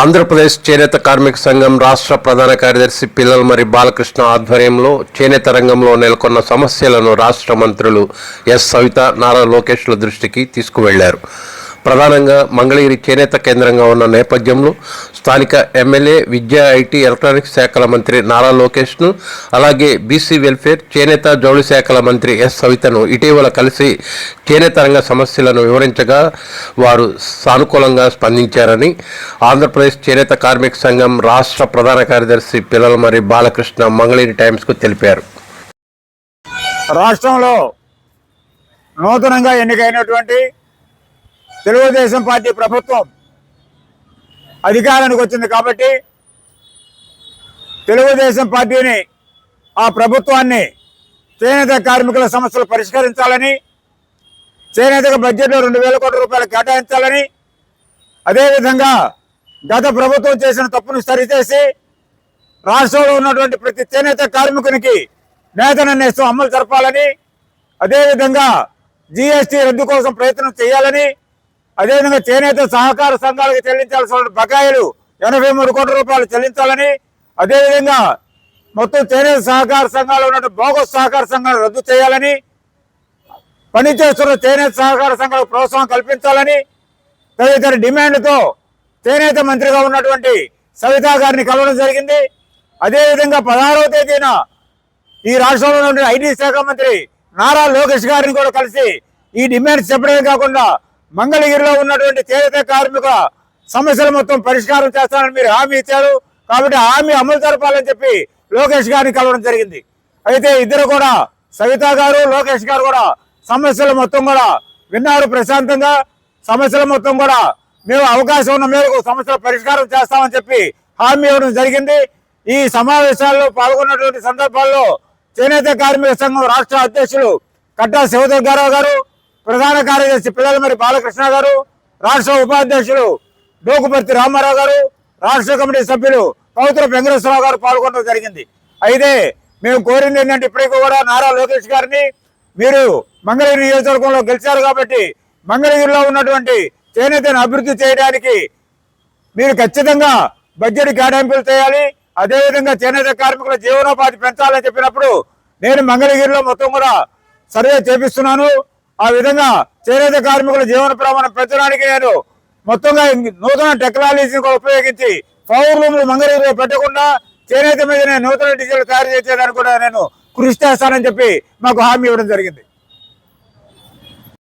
ఆంధ్రప్రదేశ్ చేనేత కార్మిక సంఘం రాష్ట్ర ప్రధాన కార్యదర్శి పిల్లలమరి బాలకృష్ణ ఆధ్వర్యంలో చేనేత రంగంలో నెలకొన్న సమస్యలను రాష్ట్ర మంత్రులు ఎస్ సవిత నారా లోకేష్ల దృష్టికి తీసుకువెళ్ళారు. ప్రధానంగా మంగళగిరి చేనేత కేంద్రంగా ఉన్న నేపథ్యంలో స్థానిక ఎమ్మెల్యే విద్యా ఐటీ ఎలక్ట్రానిక్స్ శాఖల మంత్రి నారా లోకేష్ను అలాగే బీసీ వెల్ఫేర్ చేనేత జౌళి శాఖల మంత్రి ఎస్ సవితను ఇటీవల కలిసి చేనేత రంగ సమస్యలను వివరించగా వారు సానుకూలంగా స్పందించారని. ఆంధ్రప్రదేశ్ చేనేత కార్మిక సంఘం రాష్ట్ర ప్రధాన కార్యదర్శి పిల్లలమరి బాలకృష్ణ మంగళగిరి టైమ్స్కు తెలిపారు. రాష్ట్రంలో నూతనంగా ఎన్నికైనటువంటి తెలుగుదేశం పార్టీ ప్రభుత్వం అధికారానికి వచ్చింది కాబట్టి తెలుగుదేశం పార్టీని ఆ ప్రభుత్వాన్ని చేనేత కార్మికుల సమస్యలు పరిష్కరించాలని చేనేతకు బడ్జెట్లో రెండు వేల కోట్ల రూపాయలు కేటాయించాలని అదేవిధంగా గత ప్రభుత్వం చేసిన తప్పును సరిచేసి రాష్ట్రంలో ఉన్నటువంటి ప్రతి చేనేత కార్మికునికి నేత నిర్ణయిస్తూ అమలు జరపాలని అదేవిధంగా జిఎస్టీ రద్దు కోసం ప్రయత్నం చేయాలని అదేవిధంగా చేనేత సహకార సంఘాలకు చెల్లించాల్సిన బకాయిలు ఎనభై మూడు కోట్ల రూపాయలు చెల్లించాలని అదేవిధంగా మొత్తం చేనేత సహకార సంఘాలు ఉన్నటువంటి బోగస్ సహకార సంఘాలు రద్దు చేయాలని పనిచేస్తున్న చేనేత సహకార సంఘాలకు ప్రోత్సాహం కల్పించాలని తదితర డిమాండ్తో చేనేత మంత్రిగా ఉన్నటువంటి సవితా గారిని కలవడం జరిగింది. అదేవిధంగా పదహారవ తేదీన ఈ రాష్ట్రంలో ఉన్న ఐటీ శాఖ మంత్రి నారా లోకేష్ గారిని కూడా కలిసి ఈ డిమాండ్స్ చెప్పడమే కాకుండా మంగళగిరిలో ఉన్నటువంటి చేనేత కార్మిక సమస్యలు మొత్తం పరిష్కారం చేస్తానని మీరు హామీ ఇచ్చారు. కాబట్టి హామీ అమలు జరపాలని చెప్పి లోకేష్ గారిని కలవడం జరిగింది. అయితే ఇద్దరు కూడా సవిత గారు లోకేష్ గారు కూడా సమస్యలు మొత్తం కూడా విన్నారు ప్రశాంతంగా. సమస్యల మొత్తం కూడా మేము అవకాశం ఉన్న మేరకు సమస్యల పరిష్కారం చేస్తామని చెప్పి హామీ ఇవ్వడం జరిగింది. ఈ సమావేశాల్లో పాల్గొన్నటువంటి సందర్భాల్లో చేనేత కార్మిక సంఘం రాష్ట్ర అధ్యక్షులు కట్టా శివదుర్గారావు గారు ప్రధాన కార్యదర్శి పిల్లలమరి బాలకృష్ణ గారు రాష్ట్ర ఉపాధ్యక్షులు డోకుపర్తి రామారావు గారు రాష్ట్ర కమిటీ సభ్యులు పౌత్ర వెంకటేశ్వరరావు గారు పాల్గొనడం జరిగింది. అయితే మేము కోరింది ఏంటంటే ఇప్పటికీ కూడా నారా లోకేష్ గారిని మీరు మంగళగిరి నియోజకవర్గంలో గెలిచారు కాబట్టి మంగళగిరిలో ఉన్నటువంటి చేనేతను అభివృద్ధి చేయడానికి మీరు ఖచ్చితంగా బడ్జెట్ కేటాయింపులు చేయాలి. అదేవిధంగా చేనేత కార్మికుల జీవనోపాధి పెంచాలని చెప్పినప్పుడు నేను మంగళగిరిలో మొత్తం కూడా సర్వే చేపిస్తున్నాను. ఆ విధంగా చేనేత కార్మికుల జీవన ప్రమాణం పెంచడానికి నేను మొత్తంగా నూతన టెక్నాలజీని కూడా ఉపయోగించి పవర్ రూమ్లు మంగళగిరిలో పెట్టకుండా చేనేత మీద నేను నూతన డిజైన్లు తయారు చేసేదానికి కూడా నేను కృషి చేస్తానని చెప్పి మాకు హామీ ఇవ్వడం జరిగింది.